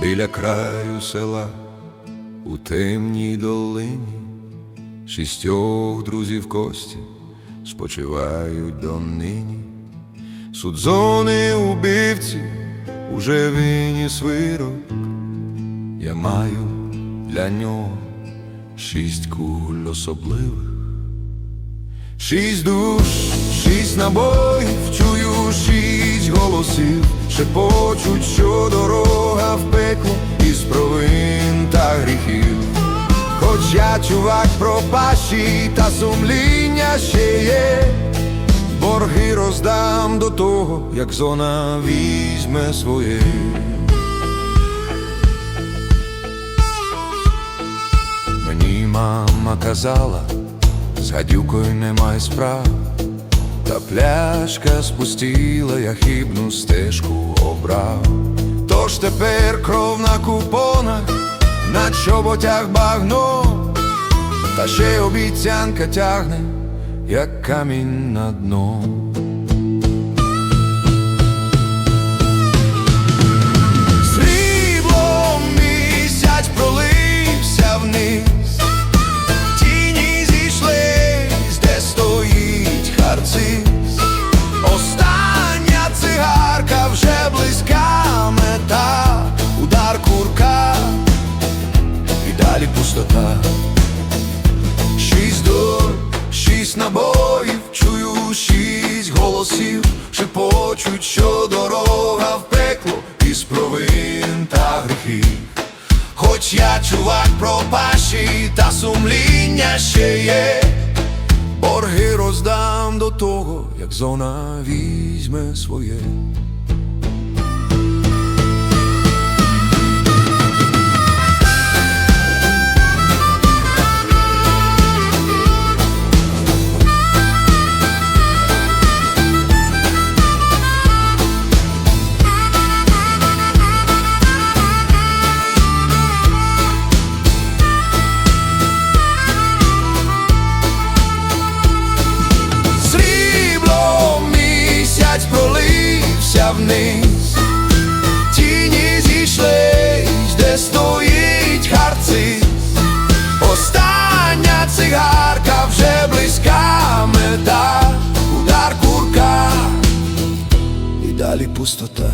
біля краю села у темній долині. Шістьох друзів кості спочивають донині. Судзони убивці уже виніс вирок. Я маю для нього шість куль особливих. Шість душ, шість набоїв, чую шість голосів, шепочуть, що дорога в пекло із провин та гріхів. Хоч я чувак пропащий, та сумління ще є, борги роздам до того, як зона візьме своє. Мені мама казала, з гадюкою немає справ, та пляшка спустіла, я хибну стежку обрав. Тож тепер кров на купонах, на чоботях багно, та ще обіцянка тягне, як камінь на дно. Далі пустота. Шість дур, шість набоїв, чую шість голосів, шепочуть, що дорога в пекло із провин та гріхів. Хоч я чувак пропащий, та сумління ще є, борги роздам до того, як зона візьме своє. Вниз, тіні зійшлись, де стоїть харциз. Остання цигарка вже близька мета, удар курка і далі пустота.